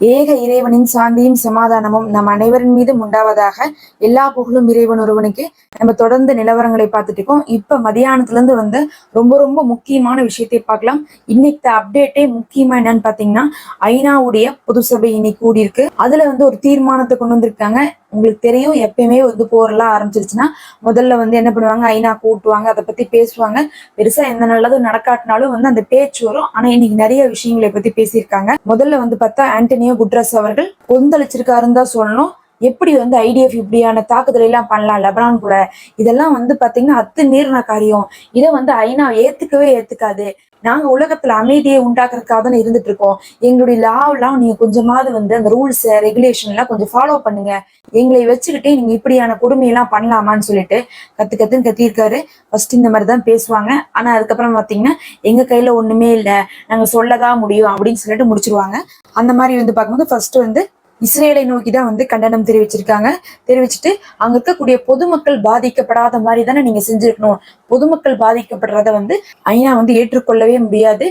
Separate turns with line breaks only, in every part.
ஏக இறைவனின் சாந்தியும் சமாதானமும் நம் அனைவரின் மீதும் உண்டாவதாக எல்லா புகழும் இறைவன் ஒருவனுக்கு. நம்ம தொடர்ந்து நிலவரங்களை பார்த்துட்டு இருக்கோம். இப்ப மதியானத்துல இருந்து வந்து ரொம்ப ரொம்ப முக்கியமான விஷயத்தை பார்க்கலாம். இன்னைக்கு அப்டேட்டே முக்கியமா என்னன்னு பாத்தீங்கன்னா ஐநாவுடைய பொது சபை இன்னைக்கு கூடியிருக்கு. அதுல வந்து ஒரு தீர்மானத்தை கொண்டு வந்திருக்காங்க. உங்களுக்கு தெரியும் எப்பயுமே வந்து போரெல்லாம் ஆரம்பிச்சிருச்சுன்னா முதல்ல வந்து என்ன பண்ணுவாங்க ஐநா கூட்டுவாங்க அதை பத்தி பேசுவாங்க. பெருசா எந்த நல்லதும் நடக்காட்டினாலும் வந்து அந்த பேச்சு வரும். ஆனா இன்னைக்கு நிறைய விஷயங்களை பத்தி பேசியிருக்காங்க. முதல்ல வந்து பார்த்தா ஆண்டனியோ குட்ரஸ் அவர்கள் கொந்தளிச்சிருக்காருன்னு தான் சொல்லணும். எப்படி வந்து ஐடிஎஃப் இப்படியான தாக்குதல் எல்லாம் பண்ணலாம் லெபனான் கூட. இதெல்லாம் வந்து பாத்தீங்கன்னா அத்து மீறின காரியம். இதை வந்து ஐநா ஏத்துக்கவே ஏத்துக்காது. நாங்க உலகத்துல அமைதியை உண்டாக்குறதுக்காக தானே இருந்துட்டு இருக்கோம். எங்களுடைய லாவெல்லாம் நீங்க கொஞ்சமாவது வந்து அந்த ரூல்ஸ் ரெகுலேஷன் எல்லாம் கொஞ்சம் ஃபாலோ பண்ணுங்க. எங்களை வச்சுக்கிட்டே நீங்க இப்படியான கொடுமையெல்லாம் பண்ணலாமான்னு சொல்லிட்டு கத்து கத்துன்னு கத்தியிருக்காரு. ஃபர்ஸ்ட் இந்த மாதிரி தான் பேசுவாங்க. ஆனா அதுக்கப்புறம் பாத்தீங்கன்னா எங்க கையில ஒண்ணுமே இல்லை. நாங்க சொல்லதான் முடியும் அப்படின்னு சொல்லிட்டு முடிச்சிருவாங்க. அந்த மாதிரி வந்து பார்க்கும்போது ஃபர்ஸ்ட் வந்து இஸ்ரேலை நோக்கி தான் வந்து கண்டனம் தெரிவிச்சிருக்காங்க. தெரிவிச்சுட்டு அங்க இருக்கக்கூடிய பொதுமக்கள் பாதிக்கப்படாத மாதிரி தானே நீங்க செஞ்சிருக்கணும். பொதுமக்கள் பாதிக்கப்படுறத வந்து ஐநா வந்து ஏற்றுக்கொள்ளவே முடியாது.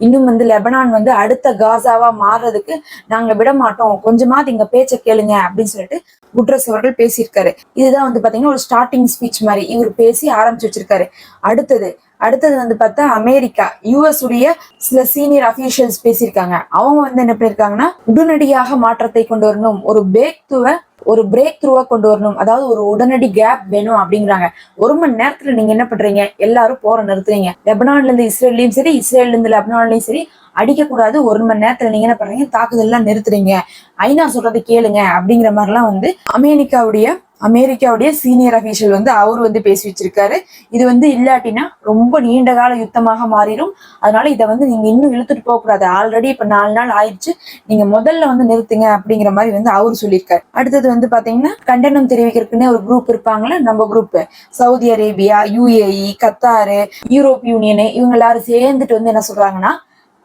இன்னும் வந்து லெபனான் வந்து அடுத்த காசாவா மாறுறதுக்கு நாங்க விட மாட்டோம். கொஞ்சமாவது இங்க பேச்சை கேளுங்க அப்படின்னு சொல்லிட்டு குட்ரஸ் அவர்கள் பேசியிருக்காரு. இதுதான் வந்து பாத்தீங்கன்னா ஒரு ஸ்டார்டிங் ஸ்பீச் மாதிரி. இவர் பேசி ஆரம்பிச்சு வச்சிருக்காரு. அடுத்தது அடுத்தது வந்து பார்த்தா அமெரிக்கா யூஎஸ் உடைய சில சீனியர் அபிஷியல்ஸ் பேசியிருக்காங்க. அவங்க வந்து என்ன பண்ணிருக்காங்கன்னா உடனடியாக மாற்றத்தை கொண்டு வரணும். ஒரு பேக் துவை ஒரு பிரேக் த்ரூவா கொண்டு வரணும். அதாவது ஒரு உடனடி கேப் வேணும் அப்படிங்கிறாங்க. ஒரு மணி நேரத்துல நீங்க என்ன பண்றீங்க? எல்லாரும் போற நிறுத்துறீங்க. லெபனான்ல இருந்து இஸ்ரேல்லையும் சரி இஸ்ரேல்ல இருந்து லெபனான்லயும் சரி அடிக்கக்கூடாது. ஒரு மணி நேரத்துல நீங்க என்ன பண்றீங்க? தாக்குதல் எல்லாம் நிறுத்துறீங்க. ஐநா சொல்றதை கேளுங்க அப்படிங்கிற மாதிரிலாம் வந்து அமெரிக்காவுடைய அமெரிக்காவுடைய சீனியர் அபிஷியல் வந்து அவர் வந்து பேசி வச்சிருக்காரு. இது வந்து இல்லாட்டினா ரொம்ப நீண்ட கால யுத்தமாக மாறிடும். அதனால இதை வந்து நீங்க இன்னும் இழுத்துட்டு போக கூடாது. ஆல்ரெடி இப்ப நாலு நாள் ஆயிடுச்சு. நீங்க முதல்ல வந்து நிறுத்துங்க அப்படிங்கிற மாதிரி வந்து அவர் சொல்லியிருக்காரு. அடுத்தது வந்து பாத்தீங்கன்னா கண்டனம் தெரிவிக்கிறதுக்குன்னே ஒரு குரூப் இருப்பாங்களே நம்ம group Saudi Arabia UAE Qatar Europe union இவங்க எல்லாரும் சேர்ந்துட்டு வந்து என்ன சொல்றாங்கன்னா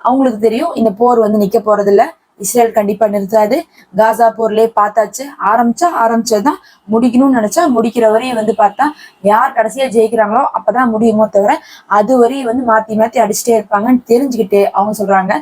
அவங்களுக்கு தெரியும் இந்த போர் வந்து நிக்க போறதில்லை. இஸ்ரேல் கண்டிப்பா நிறுத்தாது. காசா போர்லயே பார்த்தாச்சு. ஆரம்பிச்சா ஆரம்பிச்சதுதான் முடிக்கணும்னு நினைச்சா முடிக்கிற வரையும் வந்து பார்த்தா யார் கடைசியா ஜெயிக்கிறாங்களோ அப்பதான் முடியுமோ தவிர அது வரையும் வந்து மாத்தி மாத்தி அடிச்சுட்டே இருப்பாங்கன்னு தெரிஞ்சுக்கிட்டு அவங்க சொல்றாங்க.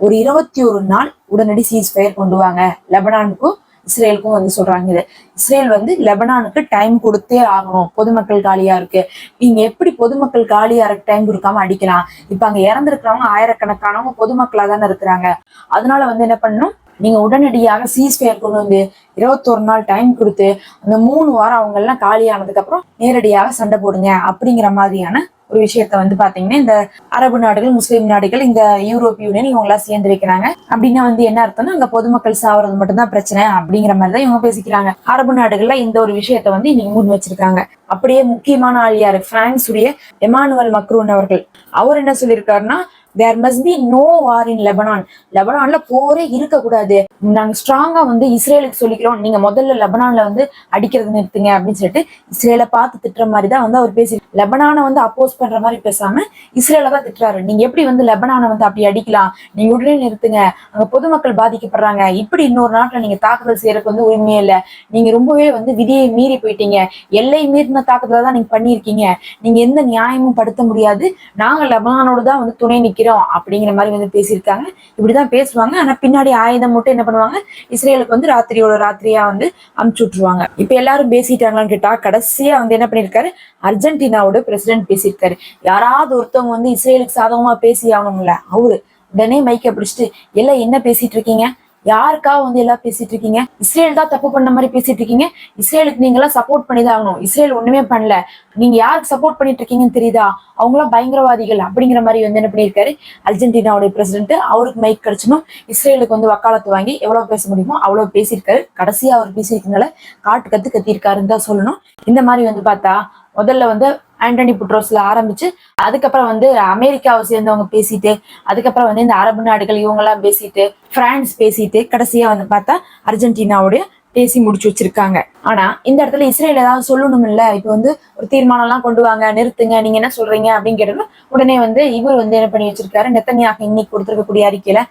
ஒரு இருபத்தி ஒரு நாள் உடனடி சீஸ் ஃபயர் கொண்டு வாங்க. லெபனானுக்கும் இஸ்ரேலுக்கும் வந்து சொல்றாங்க இது. இஸ்ரேல் வந்து லெபனானுக்கு டைம் கொடுத்தே ஆகணும். பொதுமக்கள் காலியா இருக்கு. நீங்க எப்படி பொதுமக்கள் காலியா இருக்க டைம் கொடுக்காம அடிக்கலாம்? இப்ப அங்க இறந்துருக்கிறவங்க ஆயிரக்கணக்கானவங்க பொதுமக்களா தானே இருக்கிறாங்க. அதனால வந்து என்ன பண்ணணும்? நீங்க உடனடியாக சீஸ் கொண்டு வந்து இருபத்தொரு நாள் டைம் கொடுத்து அந்த மூணு வாரம் அவங்க எல்லாம் காலியானதுக்கு அப்புறம் நேரடியாக சண்டை போடுங்க. அப்படிங்கிற மாதிரியான ஒரு விஷயத்த வந்து பாத்தீங்கன்னா இந்த அரபு நாடுகள் முஸ்லீம் நாடுகள் இந்த யூரோப் யூனியன் இவங்க எல்லாம் சேர்ந்து வைக்கிறாங்க அப்படின்னா வந்து என்ன அர்த்தம்னா அங்க பொதுமக்கள் சாவறது மட்டும்தான் பிரச்சனை அப்படிங்கிற மாதிரி தான் இவங்க பேசிக்கிறாங்க. அரபு நாடுகள்ல இந்த ஒரு விஷயத்த வந்து இன்னைக்கு முன் வச்சிருக்காங்க. அப்படியே முக்கியமான ஆள் யாரு? பிரான்ஸ் உடைய எமானுவல் மக்ரூன் அவர்கள். அவர் என்ன சொல்லியிருக்காருன்னா there must be no war in Lebanon லெபனான்ல போரே இருக்கக்கூடாது. நாங்க ஸ்ட்ராங்கா வந்து இஸ்ரேலுக்கு சொல்லிக்கிறோம். நீங்க முதல்ல லெபனான்ல வந்து அடிக்கிறது நிறுத்துங்க அப்படின்னு சொல்லிட்டு இஸ்ரேலை பார்த்து திட்டுற மாதிரி தான் வந்து அவர் பேசி லெபனானை வந்து அப்போஸ் பண்ற மாதிரி பேசாம இஸ்ரேல தான் திட்டுறாரு. நீங்க எப்படி வந்து லெபனானை வந்து அப்படி அடிக்கலாம்? நீங்க உடனே நிறுத்துங்க. அங்க பொதுமக்கள் பாதிக்கப்படுறாங்க. இப்படி இன்னொரு நாட்டுல நீங்க தாக்குதல் செய்யறதுக்கு வந்து உரிமையே இல்லை. நீங்க ரொம்பவே வந்து விதியை மீறி போயிட்டீங்க. எல்லை மீறின தாக்குதல தான் நீங்க பண்ணியிருக்கீங்க. நீங்க எந்த நியாயமும் படுத்த முடியாது. நாங்க லெபனானோடு தான் வந்து துணை வைக்கிறோம் அப்படிங்கிற மாதிரி வந்து பேசியிருக்காங்க. இப்படிதான் பேசுவாங்க. ஆனா பின்னாடி ஆயுதம் மட்டும் என்ன பண்ணுவாங்க? இஸ்ரேலுக்கு வந்து ராத்திரியோட ராத்திரியா வந்து அமுச்சு விட்டுருவாங்க. இப்ப எல்லாரும் பேசிட்டாங்களான்னு கேட்டா கடைசியா வந்து என்ன பண்ணிருக்காரு அர்ஜென்டினாவோட பிரசிடென்ட் பேசியிருக்காரு. யாராவது ஒருத்தவங்க வந்து இஸ்ரேலுக்கு சாதகமா பேசி ஆகணும்ல? அவரு. உடனே மைக்க பிடிச்சிட்டு எல்லாம் என்ன பேசிட்டு இருக்கீங்க? யாருக்கா வந்து எல்லாம் பேசிட்டு இருக்கீங்க? இஸ்ரேல் தான் தப்பு பண்ண மாதிரி பேசிட்டு இருக்கீங்க. இஸ்ரேலுக்கு நீங்க எல்லாம் சப்போர்ட் பண்ணி தான் ஆகணும். இஸ்ரேல் ஒண்ணுமே பண்ணல. நீங்க யாருக்கு சப்போர்ட் பண்ணிட்டு இருக்கீங்கன்னு தெரியுதா? அவங்களாம் பயங்கரவாதிகள் அப்படிங்கிற மாதிரி வந்து என்ன பண்ணியிருக்காரு? அர்ஜென்டினாவுடைய பிரசிடென்ட் அவருக்கு மைக் கிடைச்சணும் இஸ்ரேலுக்கு வந்து வக்காலத்து வாங்கி எவ்வளவு பேச முடியுமோ அவ்வளவு பேசியிருக்காரு. கடைசியா அவர் பேசியிருக்கனால காட்டு கத்து கத்தியிருக்காருன்னு தான் சொல்லணும். இந்த மாதிரி வந்து பார்த்தா முதல்ல வந்து ஆண்டனி புட்ரோஸ்ல ஆரம்பிச்சு அதுக்கப்புறம் வந்து அமெரிக்காவை சேர்ந்தவங்க பேசிட்டு அதுக்கப்புறம் வந்து இந்த அரபு நாடுகள் இவங்க எல்லாம் பேசிட்டு பிரான்ஸ் பேசிட்டு கடைசியா வந்து பார்த்தா அர்ஜென்டினாவுடைய பேசி முடிச்சு வச்சிருக்காங்க. ஆனா இந்த இடத்துல இஸ்ரேல் ஏதாவது சொல்லணும் இல்ல இப்ப வந்து ஒரு தீர்மானம் எல்லாம் கொண்டு வாங்க நிறுத்துங்க நீங்க என்ன சொல்றீங்க அப்படின்னு கேட்டது உடனே வந்து இவர் வந்து என்ன பண்ணி வச்சிருக்காரு? நெத்தனியாக இன்னைக்கு கொடுத்துருக்கக்கூடிய அறிக்கையில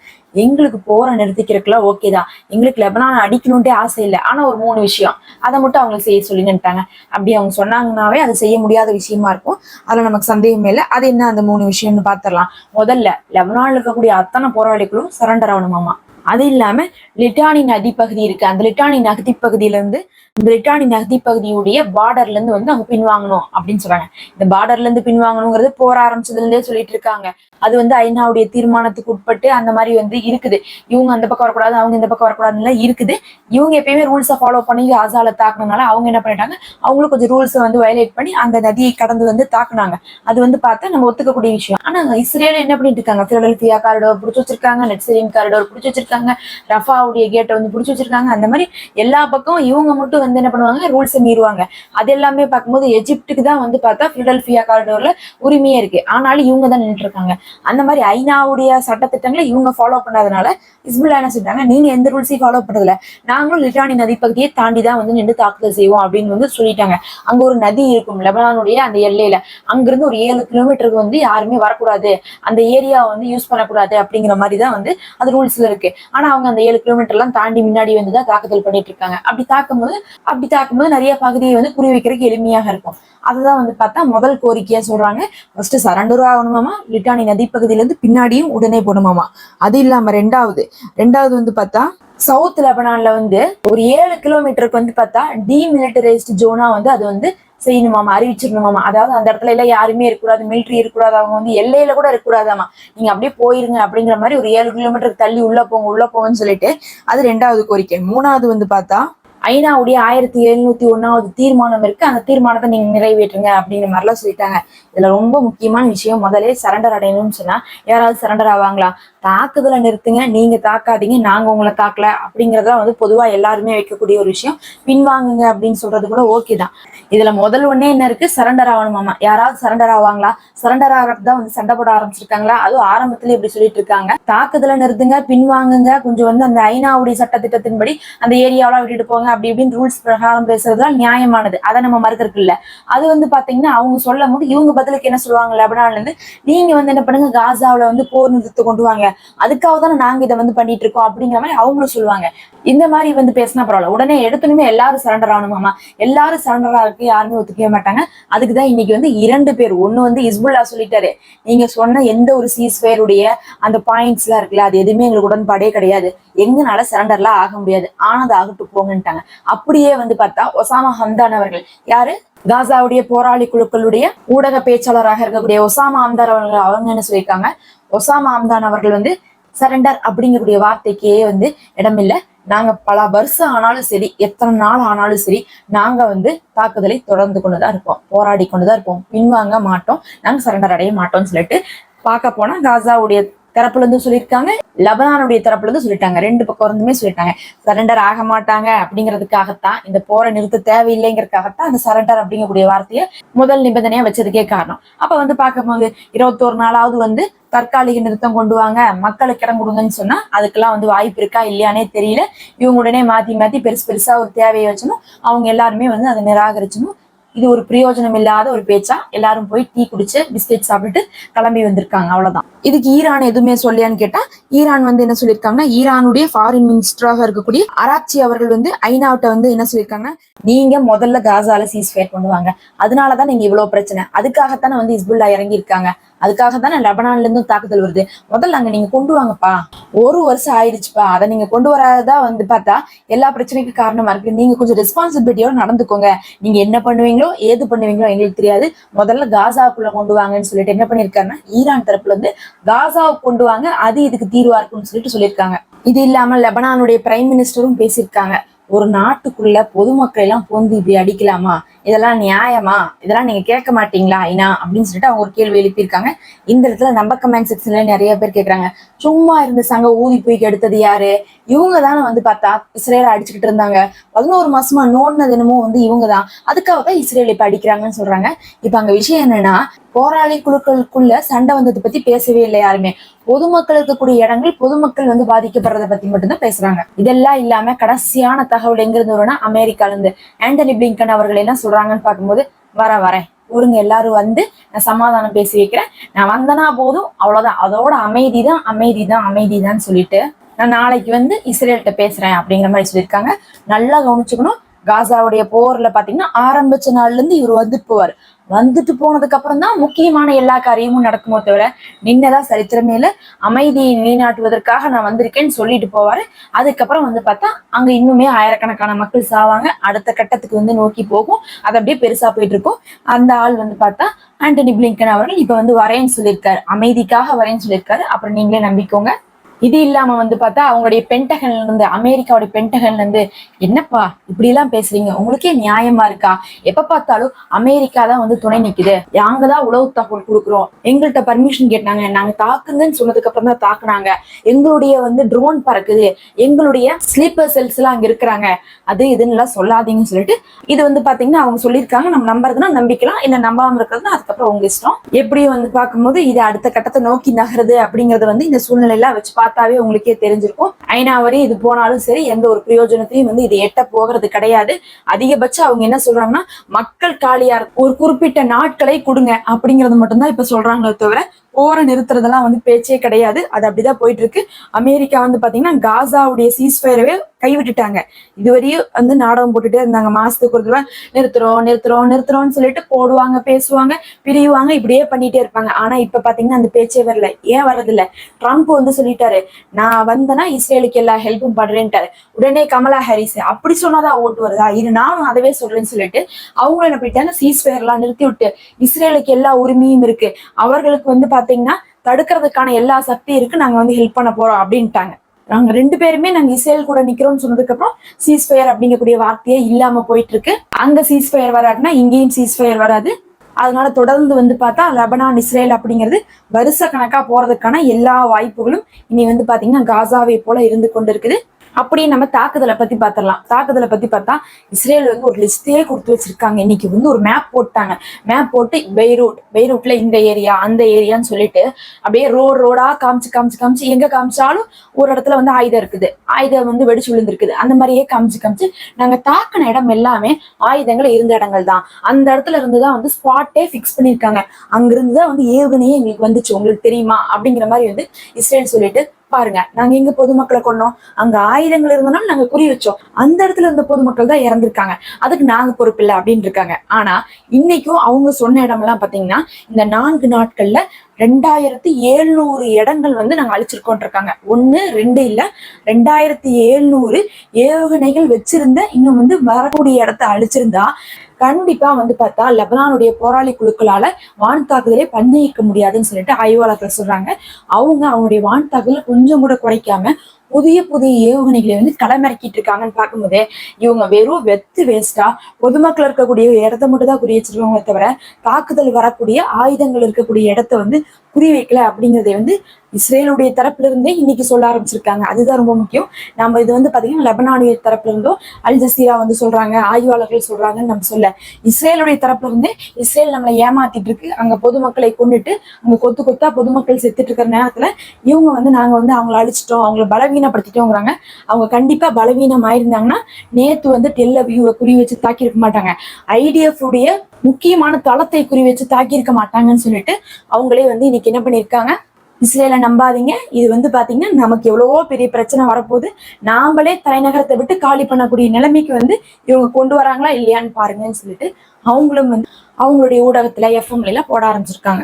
எங்களுக்கு போற நிறுத்திக்கிறதுக்குலாம் ஓகே தான். எங்களுக்கு லெபனான் அடிக்கணும்ட்டே ஆசை இல்லை. ஆனா ஒரு மூணு விஷயம். அதை மட்டும் அவங்களுக்கு செய்ய சொல்லிட்டாங்க அப்படி அவங்க சொன்னாங்கன்னாவே அது செய்ய முடியாத விஷயமா இருக்கும். அதுல நமக்கு சந்தேகமே இல்லை. அது என்ன அந்த மூணு விஷயம்னு பாத்திரலாம். முதல்ல லெபனான்ல இருக்கக்கூடிய அத்தனை போராளிகளும் சரண்டர் ஆகணுமாமா? அது இல்லாம லிட்டானி நதி பகுதி இருக்கு. அந்த லிட்டானி நதி பிரிட்டானி நகதி பகுதியுடைய பார்டர்ல இருந்து வந்து அவங்க பின்வாங்கணும் அப்படின்னு சொல்றாங்க. இந்த பார்டர்ல இருந்து பின்வாங்கணுங்கிறது போற ஆரம்பிச்சதுல இருந்தே சொல்லிட்டு இருக்காங்க. அது வந்து ஐநாவுடைய தீர்மானத்துக்கு உட்பட்டு அந்த மாதிரி வந்து இருக்குது. இவங்க அந்த பக்கம் வரக்கூடாது அவங்க இந்த பக்கம் வரக்கூடாதுன்னு இருக்குது. இவங்க எப்பயுமே ரூல்ஸை ஃபாலோ பண்ணி காசால தாக்குனதுனால அவங்க என்ன பண்ணிட்டாங்க? அவங்களும் கொஞ்சம் ரூல்ஸை வந்து வயலேட் பண்ணி அந்த நதியை கடந்து வந்து தாக்குனாங்க. அது வந்து பார்த்தா நம்ம ஒத்துக்கக்கூடிய விஷயம். ஆனா இஸ்ரேல் என்ன பண்ணிட்டு இருக்காங்க? பிலடெல்பியா காரிடோர் பிடிச்சி வச்சிருக்காங்க நெட்சரின் காரிடோர் பிடிச்சி வச்சிருக்காங்க ரஃபாவுடைய கேட்டை வந்து பிடிச்சி வச்சிருக்காங்க. அந்த மாதிரி எல்லா பக்கம் இவங்க மட்டும் வந்து என்ன பண்ணுவாங்க? ரூல்ஸை மீறுவாங்க. அது எல்லாமே பார்க்கும்போது எஜிப்டுக்கு தான் வந்து பார்த்தா ஃபிலடல்ஃபியா காரிடோர்ல உரிமையே இருக்கு. ஆனாலும் இவங்க தான் நின்றுட்டு இருக்காங்க. அந்த மாதிரி ஐநாவுடைய சட்டத்திட்டங்களை இவங்க ஃபாலோ பண்ணாதனால இஸ்மில்லா என்ன சொல்றாங்க நீங்க எந்த ரூல்ஸையும் ஃபாலோ பண்ணதில்ல நாங்களும் லிட்டானி நதி பகுதியை தாண்டி தான் வந்து நின்று தாக்குதல் செய்வோம் அப்படின்னு வந்து சொல்லிட்டாங்க. அங்க ஒரு நதி இருக்கும் லெபனானுடைய அந்த எல்லையில. அங்கிருந்து ஒரு ஏழு கிலோமீட்டருக்கு வந்து யாருமே வரக்கூடாது. அந்த ஏரியாவை வந்து யூஸ் பண்ணக்கூடாது அப்படிங்கிற மாதிரி தான் வந்து அது ரூல்ஸ்ல இருக்கு. ஆனா அவங்க அந்த ஏழு கிலோமீட்டர் எல்லாம் தாண்டி முன்னாடி வந்து தான் தாக்குதல் பண்ணிட்டு இருக்காங்க. அப்படி தாக்கும்போது அப்படி தாக்கும்போது நிறைய பகுதியை வந்து புரிய வைக்கிறதுக்கு எளிமையாக இருக்கும். அதுதான் வந்து பார்த்தா முதல் கோரிக்கையா சொல்றாங்க. First surrender ஆகணுமாமா? லிட்டானி நதி பகுதியிலேருந்து பின்னாடியும் உடனே போகணுமாமா? அது இல்லாம ரெண்டாவது ரெண்டாவது வந்து பார்த்தா சவுத் லெபனான்ல வந்து ஒரு ஏழு கிலோமீட்டருக்கு வந்து பார்த்தா டிமிலிட்டரைஸ்டு ஜோனா வந்து அது வந்து செய்யணுமாமா அறிவிச்சிடணுமாமா அதாவது அந்த இடத்துல எல்லாம் யாருமே இருக்கக்கூடாது மிலிட்ரி இருக்கக்கூடாது அவங்க வந்து எல்லையில கூட இருக்கக்கூடாதாமா. நீங்க அப்படியே போயிருங்க அப்படிங்கிற மாதிரி ஒரு ஏழு கிலோமீட்டருக்கு தள்ளி உள்ள போங்க உள்ள போங்கன்னு சொல்லிட்டு அது ரெண்டாவது கோரிக்கை. மூணாவது வந்து பார்த்தா ஐநாவுடைய ஆயிரத்தி எழுநூத்தி ஒன்னாவது தீர்மானம் இருக்கு. அந்த தீர்மானத்தை நீங்க நிறைவேற்றுங்க அப்படிங்கிற மாதிரிலாம் சொல்லிட்டாங்க. இதுல ரொம்ப முக்கியமான விஷயம் முதல்ல சரண்டர் அடையணும்னு சொன்னா யாராவது சரண்டர் ஆவாங்களா? தாக்குதலை நிறுத்துங்க நீங்க தாக்காதீங்க நாங்க உங்களை தாக்கல அப்படிங்கறத வந்து பொதுவா எல்லாருமே வைக்கக்கூடிய ஒரு விஷயம். பின்வாங்குங்க அப்படின்னு சொல்றது கூட ஓகே தான். இதுல முதல் ஒண்ணே என்ன இருக்கு? சரண்டர் ஆகணுமாமா யாராவது சரண்டர் ஆவாங்களா? சரண்டர் ஆகிறதா வந்து சண்டை போட ஆரம்பிச்சிருக்காங்களா? அதுவும் ஆரம்பத்துல இப்படி சொல்லிட்டு இருக்காங்க. தாக்குதலை நிறுத்துங்க பின்வாங்குங்க. கொஞ்சம் வந்து அந்த ஐநாவுடைய சட்டத்திட்டத்தின்படி அந்த ஏரியாவெல்லாம் விட்டுட்டு போங்க அப்படி இப்படின்னு ரூல்ஸ் பிரகாரம் பேசுறதுலாம் நியாயமானது. அதை நம்ம மறுக்கிறதுக்கு இல்ல. அது வந்து பாத்தீங்கன்னா அவங்க சொல்லும் போது இவங்க பதிலுக்கு என்ன சொல்லுவாங்க லெபனான்ல இருந்து நீங்க வந்து என்ன பண்ணுங்க காசாவில வந்து போர் நிறுத்து கொண்டு வாங்க. அதுக்காக தானே நாங்க இதை வந்து பண்ணிட்டு இருக்கோம் அப்படிங்கிற மாதிரி அவங்களும் சொல்லுவாங்க. இந்த மாதிரி வந்து பேசினா பரவாயில்ல. உடனே எடுத்துனுமே எல்லாரும் சரண்டர் ஆகணுமாமா எல்லாரும் சரண்டர் ஆகிறதுக்கு யாருமே ஒத்துக்கவே மாட்டாங்க. அதுக்கு தான் இன்னைக்கு வந்து இரண்டு பேர். ஒண்ணு வந்து இஸ்புல்லா சொல்லிட்டாரு. நீங்க சொன்ன எந்த ஒரு சீஸ்வேருடைய அந்த பாயிண்ட்ஸ் எல்லாம் இருக்குல்ல அது எதுவுமே எங்களுக்கு உடன்பாடே கிடையாது. எங்கனால சரண்டர்லாம் ஆக முடியாது. ஆனது ஆகட்டு போங்கன்ட்டாங்க. அப்படியே வந்து பார்த்தா ஒசாமா ஹம்தான் அவர்கள். யாரு? காசாவுடைய போராளி குழுக்களுடைய ஊடக பேச்சாளராக இருக்கக்கூடிய ஒசாமா ஹம்தார் அவர்கள் அவங்க என்ன சொல்லியிருக்காங்க? ஒசாமா அம்தான் அவர்கள் வந்து சரண்டர் அப்படிங்கக்கூடிய வார்த்தைக்கே வந்து இடமில்லை. நாங்க பல வருஷம் ஆனாலும் சரி எத்தனை நாள் ஆனாலும் சரி நாங்க வந்து தாக்குதலை தொடர்ந்து கொண்டுதான் இருப்போம் போராடி கொண்டுதான் இருப்போம். பின்வாங்க மாட்டோம் நாங்க சரண்டர் அடைய மாட்டோம்னு சொல்லிட்டு பார்க்க போனா காசாவுடைய தரப்புல இருந்தும் சொல்லியிருக்காங்க. லபனானுடைய தரப்புல இருந்து சொல்லிட்டாங்க. ரெண்டு பக்கம் இருந்துமே சொல்லிட்டாங்க. சரண்டர் ஆக மாட்டாங்க அப்படிங்கிறதுக்காகத்தான் இந்த போரை நிறுத்த தேவையில்லைங்கிறதுக்காகத்தான் அந்த சரண்டர் அப்படிங்கக்கூடிய வார்த்தையை முதல் நிபந்தனையா வச்சதுக்கே காரணம். அப்ப வந்து பார்க்கும்போது இருபத்தோரு நாளாவது வந்து தற்காலிக நிறுத்தம் கொண்டு வாங்க மக்களுக்கு இடம் கொடுங்கன்னு சொன்னா அதுக்கெல்லாம் வந்து வாய்ப்பு இருக்கா இல்லையானே தெரியல. இவங்க உடனே மாத்தி மாத்தி பெருசு பெருசா ஒரு தேவையை வச்சணும். அவங்க எல்லாருமே வந்து அதை நிராகரிச்சணும். இது ஒரு பிரயோஜனம் இல்லாத ஒரு பேச்சா எல்லாரும் போய் டீ குடிச்சு பிஸ்கெட் சாப்பிட்டு கிளம்பி வந்திருக்காங்க. அவ்வளவுதான். இதுக்கு ஈரான் எதுவுமே சொல்லியான்னு கேட்டா ஈரான் வந்து என்ன சொல்லியிருக்காங்கன்னா ஈரானுடைய ஃபாரின் மினிஸ்டராக இருக்கக்கூடிய அராச்சி அவர்கள் வந்து ஐநாவிட்ட வந்து என்ன சொல்லியிருக்காங்க நீங்க முதல்ல காசால சீஸ் ஃபேர் பண்ணுவாங்க அதனாலதான் நீங்க இவ்வளவு பிரச்சனை. அதுக்காகத்தானே வந்து இஸ்புல்லா இறங்கி இருக்காங்க அதுக்காக தானே லெபனான்ல இருந்தும் தாக்குதல் வருது. முதல்ல அங்க நீங்க கொண்டு வாங்கப்பா. ஒரு வருஷம் ஆயிடுச்சுப்பா. அதை நீங்க கொண்டு வராததா வந்து பார்த்தா எல்லா பிரச்சனைக்கும் காரணமா இருக்கு. நீங்க கொஞ்சம் ரெஸ்பான்சிபிலிட்டியோட நடந்துக்கோங்க. நீங்க என்ன பண்ணுவீங்களோ ஏது பண்ணுவீங்களோ எங்களுக்கு தெரியாது. முதல்ல காசாவுக்குள்ள கொண்டு வாங்கன்னு சொல்லிட்டு என்ன பண்ணிருக்காருன்னா ஈரான் தரப்புல வந்து காசாவுக்கு கொண்டு வாங்க அது இதுக்கு தீர்வா இருக்கும்னு சொல்லிட்டு சொல்லியிருக்காங்க. இது இல்லாம லெபனானுடைய பிரைம் மினிஸ்டரும் பேசியிருக்காங்க. ஒரு நாட்டுக்குள்ள பொதுமக்கள் எல்லாம் பொந்து இப்படி அடிக்கலாமா? இதெல்லாம் நியாயமா? இதெல்லாம் நீங்க கேட்க மாட்டீங்களா ஐநா அப்படின்னு சொல்லிட்டு அவங்க ஒரு கேள்வி எழுப்பியிருக்காங்க. இந்த இடத்துல நம்ம கமெண்ட் செக்ஷன்ல நிறைய பேர் கேக்குறாங்க. சும்மா இருந்த சங்க ஊதி போய் எடுத்தது யாரு? இவங்க தானே வந்து பார்த்தா இஸ்ரேல அடிச்சுக்கிட்டு இருந்தாங்க. பதினோரு மாசமா நோண்டினது என்னமோ வந்து இவங்க தான். அதுக்காக தான் இஸ்ரேல் இப்ப அடிக்கிறாங்கன்னு சொல்றாங்க. இப்ப அங்க விஷயம் என்னன்னா போராளி குழுக்களுக்குள்ள சண்டை வந்ததை பத்தி பேசவே இல்லை யாருமே. பொதுமக்கள் இருக்கக்கூடிய இடங்கள் பொதுமக்கள் வந்து பாதிக்கப்படுறத பத்தி மட்டும்தான் பேசுறாங்க. இதெல்லாம் இல்லாம கடைசியான தகவல் எங்க இருந்து வரும்னா அமெரிக்கால இருந்து. ஆண்டனி பிளிங்கன் அவர்கள் என்ன சொல்றாங்கன்னு பார்க்கும்போது வர வரேன். ஒருங்க எல்லாரும் வந்து நான் சமாதானம் பேசி வைக்கிறேன். நான் வந்தனா போதும். அவ்வளவுதான். அதோட அமைதி தான் அமைதி தான் அமைதி தான் சொல்லிட்டு நான் நாளைக்கு வந்து இஸ்ரேல்கிட்ட பேசுறேன் அப்படிங்கிற மாதிரி சொல்லியிருக்காங்க. நல்லா கவனிச்சுக்கணும். காசாவுடைய போர்ல பாத்தீங்கன்னா ஆரம்பிச்ச நாள்ல இருந்து இவர் வந்துட்டு போவார். வந்துட்டு போனதுக்கு அப்புறம் தான் முக்கியமான எல்லா காரியமும் நடக்குமோ தவிர நின்னதா சரித்திரமே அமைதியை நிலைநாட்டுவதற்காக நான் வந்திருக்கேன்னு சொல்லிட்டு போவாரு. அதுக்கப்புறம் வந்து பார்த்தா அங்க இன்னுமே ஆயிரக்கணக்கான மக்கள் சாவாங்க. அடுத்த கட்டத்துக்கு வந்து நோக்கி போகும். அது அப்படியே பெருசா போயிட்டு இருக்கும் அந்த ஆள் வந்து பார்த்தா ஆண்டனி பிளிங்கன் அவர்கள் இப்ப வந்து வரேன்னு சொல்லியிருக்காரு. அமைதிக்காக வரேன்னு சொல்லியிருக்காரு. அப்புறம் நீங்களே நம்பிக்கோங்க. இது இல்லாம வந்து பார்த்தா அவங்களுடைய பென்டகன்ல இருந்து அமெரிக்காவுடைய பென்டகன்ல இருந்து என்னப்பா இப்படி எல்லாம் பேசுறீங்க? உங்களுக்கே நியாயமா இருக்கா? எப்ப பார்த்தாலும் அமெரிக்கா தான் வந்து துணை நிக்குது. நாங்க தான் உளவு தகவல் கொடுக்குறோம். எங்கள்கிட்ட பர்மிஷன் கேட்டாங்க. நாங்க தாக்குங்கன்னு சொன்னதுக்கு அப்புறம் தான் தாக்குனாங்க. எங்களுடைய வந்து ட்ரோன் பறக்குது. எங்களுடைய ஸ்லீப்பர் செல்ஸ் எல்லாம் அங்க இருக்கிறாங்க. அது இதுன்னு எல்லாம் சொல்லாதீங்கன்னு சொல்லிட்டு இது வந்து பாத்தீங்கன்னா அவங்க சொல்லியிருக்காங்க. நம்ம நம்புறதுன்னா நம்பிக்கலாம். இல்ல நம்பாம இருக்கிறதுனா அதுக்கப்புறம் உங்க இஷ்டம். எப்படி வந்து பார்க்கும்போது இது அடுத்த கட்டத்தை நோக்கி நகருது அப்படிங்கறது வந்து இந்த சூழ்நிலையெல்லாம் வச்சு பார்த்தாவே உங்களுக்கே தெரிஞ்சிருக்கும். ஐநா வரை இது போனாலும் சரி எந்த ஒரு பிரயோஜனத்தையும் வந்து இது எட்ட போகிறது கிடையாது. அதிகபட்சம் அவங்க என்ன சொல்றாங்கன்னா மக்கள் காலியார் ஒரு குறிப்பிட்ட நாட்களை கொடுங்க அப்படிங்கறது மட்டும்தான் இப்ப சொல்றாங்களே தவிர போரை நிறுத்துறதெல்லாம் வந்து பேச்சே கிடையாது. அது அப்படிதான் போயிட்டு இருக்கு அமெரிக்கா வந்து பாத்தீங்கன்னா காசாவுடைய சீஸ்ஃபயரவே கைவிட்டுட்டாங்க. இதுவரையும் வந்து நாடகம் போட்டுட்டே இருந்தாங்க. மாசத்துக்கு ஒரு தடவை நிறுத்துறோம் நிறுத்துறோம் நிறுத்துறோம்னு சொல்லிட்டு போடுவாங்க பேசுவாங்க பிரியுவாங்க இப்படியே பண்ணிட்டே இருப்பாங்க. ஆனா இப்ப பாத்தீங்கன்னா அந்த பேச்சே வரல. ஏன் வர்றதில்ல ட்ரம்ப் வந்து சொல்லிட்டாரு நான் வந்தேன்னா இஸ்ரேலுக்கு எல்லா ஹெல்ப்பும் பண்றேன்ட்டாரு. உடனே கமலா ஹாரிஸ் அப்படி சொன்னாதான் ஓட்டு வருதா? இரு நானும் அதவே சொல்றேன்னு சொல்லிட்டு அவங்கள என்ன போயிட்டாங்க சீஸ்ஃபயர் எல்லாம் நிறுத்தி விட்டு இஸ்ரேலுக்கு எல்லா உரிமையும் இருக்கு. அவர்களுக்கு வந்து பாத்தீங்கன்னா தடுக்கிறதுக்கான எல்லா சக்தியும் இருக்கு நாங்க வந்து ஹெல்ப் பண்ண போறோம் அப்படின்ட்டாங்க. நாங்க ரெண்டு பேருமே நாங்க இஸ்ரேல் கூட நிக்கிறோம்னு சொன்னதுக்கு அப்புறம் சீஸ்ஃபயர் அப்படிங்கக்கூடிய வார்த்தையே இல்லாம போயிட்டு இருக்கு அங்க சீஸ்ஃபயர் வராதுன்னா இங்கேயும் சீஸ்ஃபயர் வராது. அதனால தொடர்ந்து வந்து பார்த்தா லெபனான் இஸ்ரேல் அப்படிங்கிறது வருஷ கணக்கா போறதுக்கான எல்லா வாய்ப்புகளும் இனி வந்து பாத்தீங்கன்னா காசாவை போல இருந்து கொண்டு இருக்குது அப்படியே நம்ம தாக்குதலை பத்தி பார்த்துடலாம். தாக்குதலை பத்தி பார்த்தா இஸ்ரேல் வந்து ஒரு லிஸ்டே கொடுத்து வச்சிருக்காங்க. இன்னைக்கு வந்து ஒரு மேப் போட்டாங்க. மேப் போட்டு பெய்ரூட் பெய்ரூட்ல இந்த ஏரியா அந்த ஏரியான்னு சொல்லிட்டு அப்படியே ரோடு ரோடா காமிச்சு காமிச்சு காமிச்சு எங்க காமிச்சாலும் ஒரு இடத்துல வந்து ஆயுதம் இருக்குது. ஆயுதம் வந்து வெடிச்சு விழுந்திருக்குது. அந்த மாதிரியே காமிச்சு காமிச்சு நாங்க தாக்கின இடம் எல்லாமே ஆயுதங்கள் இருந்த இடங்கள் தான். அந்த இடத்துல இருந்து தான் வந்து ஸ்பாட்டே ஃபிக்ஸ் பண்ணியிருக்காங்க. அங்கிருந்து தான் வந்து ஏவுகணையே எங்களுக்கு வந்துச்சு. உங்களுக்கு தெரியுமா? அப்படிங்கிற மாதிரி வந்து இஸ்ரேல் சொல்லிட்டு பாருங்க நாங்க எங்க பொதுமக்களை கொன்னோம்? அங்க ஆயுதங்கள் இருந்தனால நாங்க குறி வச்சோம். அந்த இடத்துல இருந்த பொதுமக்கள் தான் இறந்திருக்காங்க. அதுக்கு நாங்க பொறுப்பில்லை அப்படின்னு இருக்காங்க. ஆனா இன்னைக்கும் அவங்க சொன்ன இடமெல்லாம் பாத்தீங்கன்னா இந்த நான்கு நாட்கள்ல ரெண்டாயிரத்தி ஏழுநூறு இடங்கள் வந்து நாங்க அழிச்சிருக்கோம் இருக்காங்க ஒண்ணு ரெண்டு இல்ல ரெண்டாயிரத்தி ஏழுநூறு ஏவுகணைகள் வச்சிருந்த இன்னும் வந்து வரக்கூடிய இடத்த அழிச்சிருந்தா கண்டிப்பா வந்து பார்த்தா லெபனானுடைய போராளி குழுக்களால வான் தாக்குதலை பண்ணிக்க முடியாதுன்னு சொல்லிட்டு ஆய்வாளர்கள் சொல்றாங்க. அவங்க அவங்களுடைய வான் தாக்குதலை கொஞ்சம் கூட குறைக்காம புதிய புதிய ஏவுகணைகளை வந்து களமிறக்கிட்டு இருக்காங்கன்னு பார்க்கும்போதே இவங்க வெறும் வெத்து வேஸ்டா பொதுமக்கள் இருக்கக்கூடிய இடத்த மட்டும் தான் குறி வச்சிருக்காங்க தவிர தாக்குதல் வரக்கூடிய ஆயுதங்கள் இருக்கக்கூடிய இடத்த வந்து புரிய வைக்கல அப்படிங்கிறதே வந்து இஸ்ரேலுடைய தரப்புல இருந்தே இன்னைக்கு சொல்ல ஆரம்பிச்சிருக்காங்க. அதுதான் ரொம்ப முக்கியம். நம்ம இது வந்து பாத்தீங்கன்னா லெபனானுடைய தரப்புல இருந்தோ அல் ஜசீரா வந்து சொல்றாங்க ஆய்வாளர்கள் சொல்றாங்கன்னு நம்ம சொல்ல. இஸ்ரேலுடைய தரப்புல இருந்தே இஸ்ரேல் நம்மளை ஏமாத்திட்டு இருக்கு. அங்க பொதுமக்களை கொண்டுட்டு அங்க கொத்து கொத்தா பொதுமக்கள் செத்துட்டு இருக்கிற நேரத்துல இவங்க வந்து நாங்க வந்து அவங்கள அழிச்சிட்டோம் அவங்கள பலவீனப்படுத்திட்டோங்கிறாங்க. அவங்க கண்டிப்பா பலவீனம் ஆயிருந்தாங்கன்னா நேத்து வந்து டெல்ல வியூவை குறி வச்சு தாக்கி இருக்க மாட்டாங்க ஐடிஎஃப் உடைய முக்கியமான தளத்தை குறி வச்சு தாக்கியிருக்க மாட்டாங்கன்னு சொல்லிட்டு அவங்களே வந்து இன்னைக்கு என்ன பண்ணியிருக்காங்க? இஸ்ரேலை நம்பாதீங்க. இது வந்து பாத்தீங்கன்னா நமக்கு எவ்வளவோ பெரிய பிரச்சனை வரப்போகுது. நாமளே தலைநகரத்தை விட்டு காலி பண்ணக்கூடிய நிலைமைக்கு வந்து இவங்க கொண்டு வராங்களா இல்லையான்னு பாருங்கன்னு சொல்லிட்டு அவங்களும் வந்து அவங்களுடைய ஊடகத்துல எஃப்எம்ல எல்லாம் போட ஆரம்பிச்சிருக்காங்க.